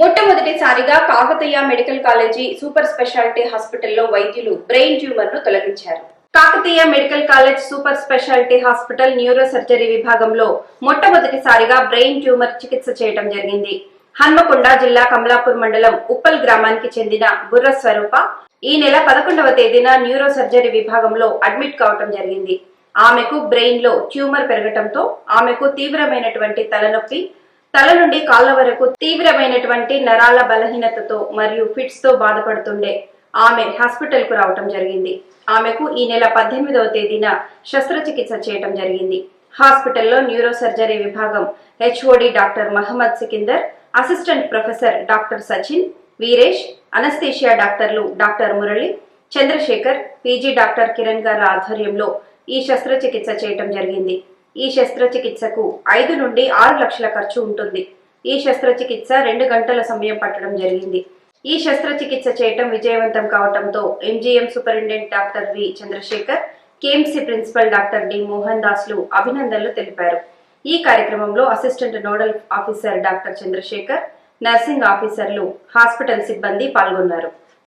మొట్టమొదటిసారిగా Kakatiya medical college super speciality హాస్పిటల్లో వైద్యులు బ్రెయిన్ ట్యూమర్ను తొలగించారు. Kakatiya medical college super speciality hospital neuro surgery విభాగంలో మొట్టమొదటిసారిగా బ్రెయిన్ ట్యూమర్ చికిత్స చేయడం జరిగింది. హన్మకొండ జిల్లా కమలాపూర్ మండలం ఉప్పల్ గ్రామానికి చెందిన బుర్ర స్వరూప ఈ నెల పదకొండవ తేదీన న్యూరో సర్జరీ విభాగంలో అడ్మిట్ కావటం జరిగింది. ఆమెకు బ్రెయిన్లో ట్యూమర్ పెరగటంతో ఆమెకు తీవ్రమైనటువంటి తలనొప్పి తల నుండి కాళ్ళ వరకు తీవ్రమైనటువంటి నరాల బలహీనతతో మరియు ఫిట్స్తో బాధపడుతుండే ఆమె హాస్పిటల్కు రావటం జరిగింది. ఆమెకు ఈ నెల పద్దెనిమిదవ తేదీన శస్త్రచికిత్స చేయటం జరిగింది. హాస్పిటల్లో న్యూరో సర్జరీ విభాగం HOD doctor Mohammed Sikandar assistant professor doctor Sachin Veeresh anaesthesia డాక్టర్లు doctor Murali Chandrasekhar PG doctor Kiran గారి ఆధ్వర్యంలో ఈ శస్త్రచికిత్స చేయటం జరిగింది. ఈ శస్త్రచికిత్సకు ఐదు నుండి ఆరు లక్షల ఖర్చు ఉంటుంది. ఈ శస్త్రచికిత్స రెండు గంటల సమయం పట్టడం జరిగింది. ఈ శస్త్రచికిత్స చేయటం విజయవంతం కావటంతో MGM superintendent doctor V Chandrasekhar KMC principal doctor D Mohan దాస్లు అభినందనలు తెలిపారు. ఈ కార్యక్రమంలో assistant nodal officer doctor Chandrasekhar nursing ఆఫీసర్లు హాస్పిటల్ సిబ్బంది పాల్గొన్నారు.